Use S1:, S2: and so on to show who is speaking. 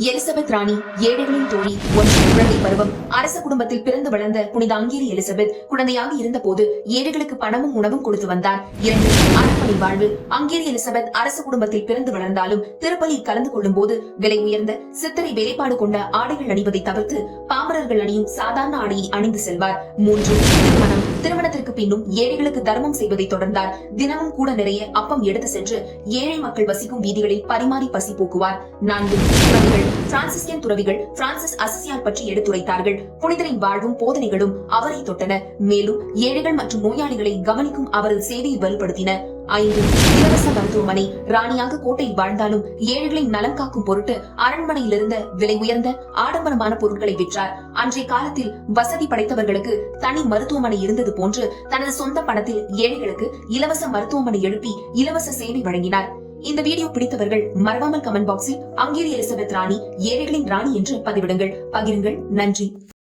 S1: Elizabeth ராணி ஏழைகளின் தோழி ஒன்று குழந்தை பருவம். அரச குடும்பத்தில் பிறந்து வளர்ந்த புனித அங்கேரி எலிசபெத் குழந்தையாக இருந்தபோது ஏழைகளுக்கு பணமும் உணவும் கொடுத்து வந்தார். இரண்டு அறப்பணி வாழ்வு. அங்கேரி எலிசபெத் அரச குடும்பத்தில் பிறந்து வளர்ந்தாலும் திருப்பலியில் கலந்து கொள்ளும் போது விலை உயர்ந்த சித்தரை வேலைப்பாடு கொண்ட ஆடைகள் அணிவதை தவிர்த்து பாமரர்கள் அணியும் சாதாரண ஆடையை அணிந்து செல்வார். மூன்று திருமணம். திருமணத்திற்கு பின்னும் ஏழைகளுக்கு தர்மம் செய்வதை தொடர்ந்தார். தினமும் கூட நிறைய அப்பம் எடுத்து சென்று ஏழை மக்கள் வசிக்கும் வீதிகளில் பரிமாறி பசி போக்குவார். நான்கு பிரான்சிஸ்கன் துறவிகள் பிரான்சிஸ் அசிசியார் பற்றி எடுத்துரைத்தார்கள். புனிதரின் வாழ்வும் போதனைகளும் அவரை தொட்டன. மேலும் ஏழைகள் மற்றும் நோயாளிகளை கவனிக்கும் அவரது சேவையை வலுப்படுத்தின. ஐந்து இலவச மருத்துவமனை. ராணியாக கோட்டை வாழ்ந்தாலும் ஏழைகளின் நலம் காக்கும் பொருட்டு அரண்மனையிலிருந்த விலை உயர்ந்த ஆடம்பரமான பொருட்களை விற்றார். அன்றைய காலத்தில் வசதி படைத்தவர்களுக்கு தனி மருத்துவமனை இருந்தது போன்று தனது சொந்த பணத்தில் ஏழைகளுக்கு இலவச மருத்துவமனை எழுப்பி இலவச சேவை வழங்கினார். இந்த வீடியோ பிடித்தவர்கள் மறவாமல் கமெண்ட் பாக்ஸில் அங்கேரி எலிசபெத் ராணி ஏழைகளின் ராணி என்று பதிவிடுங்கள். பகிருங்கள். நன்றி.